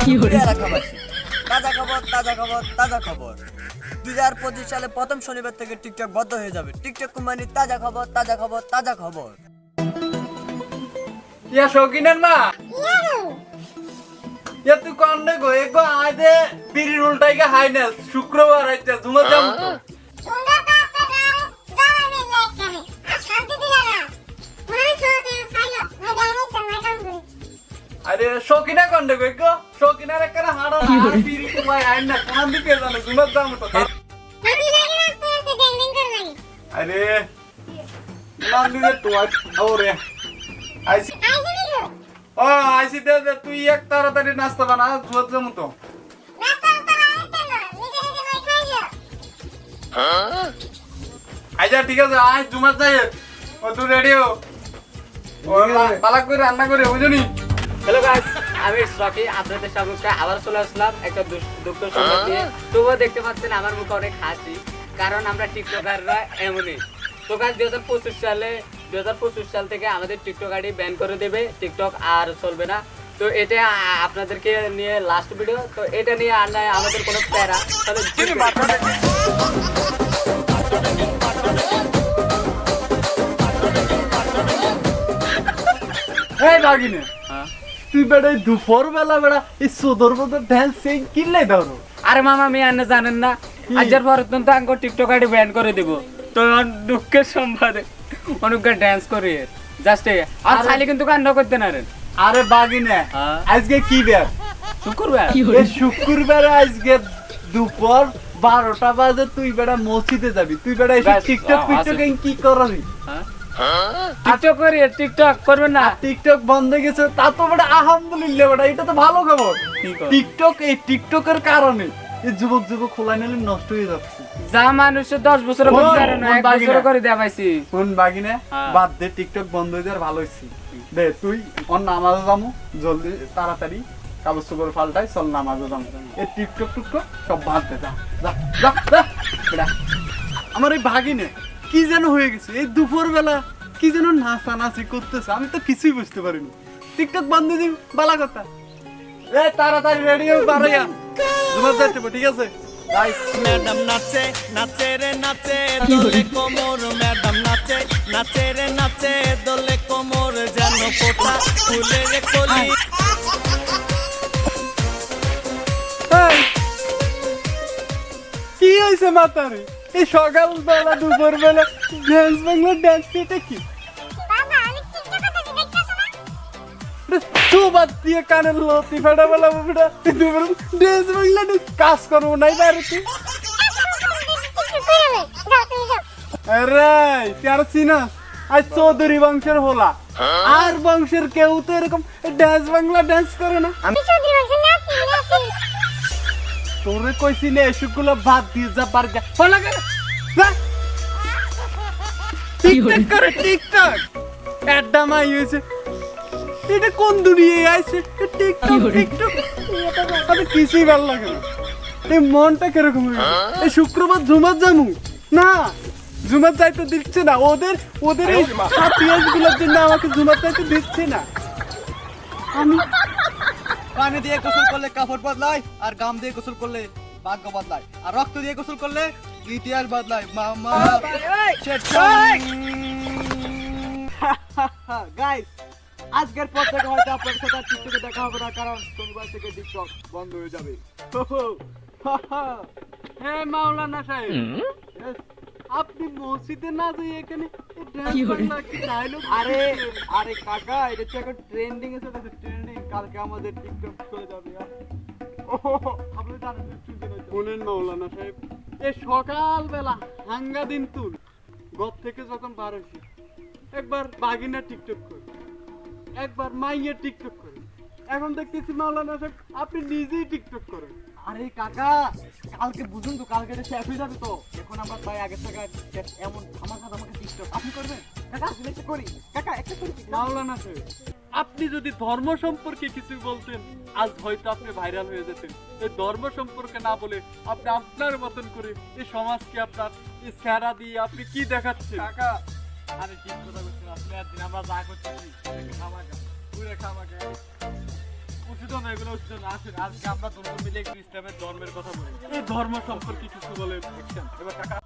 এলাকাবাসী তাজা খবর তাজা খবর তাজা খবর দুই হাজার পঁচিশ সালে প্রথম শনিবার থেকে টিকটক বন্ধ হয়ে যাবে। টিকটক কোম্পানির তাজা খবর তাজা খবর তাজা খবর। ইয়া শৌকিনের মা? ইয়া তুই কন্নে গো এগো আদে বিড়ির উল্টাইকে হাইনেস শুক্রবার আইতে জুমা যাম তো। গো এগো শৌকিনার হাড়া আর বিড়ি তোমায় আইন না কান দিকে জানো জুমা যাম তো আমি লাগে রাস্তা রাস্তা ড্যাং ড্যাং করে লাগে আরে নাম দিলে তো ওরে আইসি আইছি ও আইসি দে দে, তুই এক তাড়াতাড়ি নাস্তা বানা জুয়াত যাম তো রাস্তা রাস্তা বাইরে না নিজে নিজে মাই খাইলো আচ্ছা ঠিক আছে আজ জুমার যাই ও তুই রেডি ও পালাক করে রান্না করে বুঝলি হ্যালো গাইস আমি রকি আপনাদের সম্মুখে আবার চলে আসলাম একটা দুঃখ সংবাদ নিয়ে। তবুও দেখতে পাচ্ছেন আমার মুখে অনেক হাসি কারণ আমরা টিকটকাররা এমনই। তো গাছ দুই হাজার পঁচিশ সালে দুই হাজার পঁচিশ সাল থেকে আমাদের টিকটক আইডি ব্যান করে দেবে টিকটক আর চলবে না। তো এটা আপনাদেরকে নিয়ে লাস্ট ভিডিও তো এটা নিয়ে আর নয় আমাদের কোনো প্যারা। তাহলে এই বাগিনে হ্যাঁ। তুই বেড়া দুপুর বেলা বেড়া এই সোদর মতো ড্যান্স সেই কিনলে ধরো। আরে মামা আমি আনে জানেন না। আজকের পর তো আঙ্কো টিকটক আইডি ব্যান করে দেব। তো দুঃখের সম্বাদে অনেকটা ড্যান্স করি জাস্ট আর খালি কিন্তু কান্না করতে না রে। আরে বাগিনে হ্যাঁ। আজকে কি বার? শুক্রবার। এই শুক্রবারে আজকে দুপুর বারোটা বাজে তুই বেড়া মসজিদে যাবি। তুই বেড়া টিকটক টিকটক কি করবি? হ্যাঁ? টিকটক করি টিকটক করবেন না। টিকটক বন্ধ হয়ে গেছে তা তো আলহামদুলিল্লাহ বেটা এটা তো ভালো খবর। টিকটক এই টিকটকের কারণে এই যুবক যুবক নিলে নষ্ট হয়ে যাচ্ছে। যা মানুষের দশ বছর করে পাইছি। কোন বাগিনে? হ্যাঁ। বাদ দে টিকটক বন্ধ হয়ে যাওয়ার ভালো হয়েছে দে তুই অন নামাজে যামু জলদি তাড়াতাড়ি কাগজ চোপড় ফাল্টাই চল নামাজে যামু। এই টিকটক টুকটক সব বাদ দে যা যা যা আমার এই ভাগিনে কি যেন হয়ে গেছে? এই দুপুর বেলা কি যেন নাচানাচি করতেছে আমি তো কিছুই বুঝতে পারিনি। টিকটক বন্ধ দিই বালা কথা। এ তাড়াতাড়ি রেডি হয়ে বাড়াইয়া যাইতে ঠিক আছে? ম্যাডাম নাচে নাচে রে নাচে দোলে কোমর ম্যাডাম নাচে নাচে রে নাচে দোলে কোমর যেন কোথা ফুলে রে কলি কি হয়েছে মাথারে? এই সকাল বেলা দুপুর বেলা ড্যান্স বাংলা ড্যান্স এটা কি? বাদ দিয়ে কানের লতি ফেটা বেলা ফেটা দুপুর ড্যান্স বাংলা dance কাজ করব নাই আরে তুই আর চিনাস? আজ চৌধুরী বংশের হলা। আর বংশের কেউ তো এরকম ড্যান্স বাংলা ড্যান্স করে না। আমি আমি চৌধুরী বংশের নাতি নাতি। তোরে কইছিলে এসবগুলো বাদ দিয়ে যা পার যা। ফলা করে যা। টিকটক করে টিকটক একটা মাই হয়েছে। এটা কোন দুনিয়ায় আছে টিকটক টিকটক আমি কিছুই ভালো লাগে না। এই মনটা কীরকম এই শুক্রবার জুমার জামু না জুমার যাইতে দিচ্ছে না। ওদের ওদের এই জন্য আমাকে জুমার যাইতে দিচ্ছে না। আমি পানি দিয়ে গোসল করলে কাপড় বদলায় আর গাম দিয়ে গোসল করলে ভাগ্য বদলায়। আর রক্ত দিয়ে গোসল করলে ইতিহাস বদলায়। মামা গাইস আজকের পর থেকে হয়তো আপনার সাথে আর টিকটকে দেখা হবে না কারণ শনিবার থেকে টিকটক বন্ধ হয়ে যাবে। হ্যাঁ মাওলানা সাহেব। আপনি মসজিদে না যাই এখানে আরে আরে কাকা এটা তো এখন ট্রেন্ডিং এসে গেছে ট্রেন্ডিং কালকে আমাদের টিকটক চলে যাবে আপনি জানেন। শোনেন মাওলানা সাহেব। এই সকালবেলা হাঙ্গা দিন তুল ঘর থেকে যখন বার হয়েছি একবার বাগিনা টিকটক করে একবার মাইয়া টিকটক করে। এখন দেখতেছি মাওলানা সাহেব আপনি নিজেই টিকটক করেন। আরে কাকা কালকে বুঝুন তো কালকে এটা শেষ হয়ে যাবে তো। এখন আমরা ভাই আগের থেকে এমন আমাকে আমাকে টিকটক আপনি করবেন? কাকা আসলে একটা করি। কাকা একটা করি মাওলানা সাহেব আপনি যদি ধর্ম সম্পর্কে কিছু বলতেন আজ হয়তো আপনি ভাইরাল হয়ে যেতেন। এই ধর্ম সম্পর্কে না বলে আপনি আপনার মতন করে এই সমাজকে আপনার এই স্যারা দিয়ে আপনি কি দেখাচ্ছেন? কাকা আরে ঠিক কথা বলছেন আপনি একদিন আমরা যা করতেছি খামাকা পুরে খামাকা উচিত না এগুলো উচিত না আসেন আজকে আমরা দুজন মিলে একটু ইসলামের ধর্মের কথা বলি। এই ধর্ম সম্পর্কে কিছু বলেন। এবার কাকা।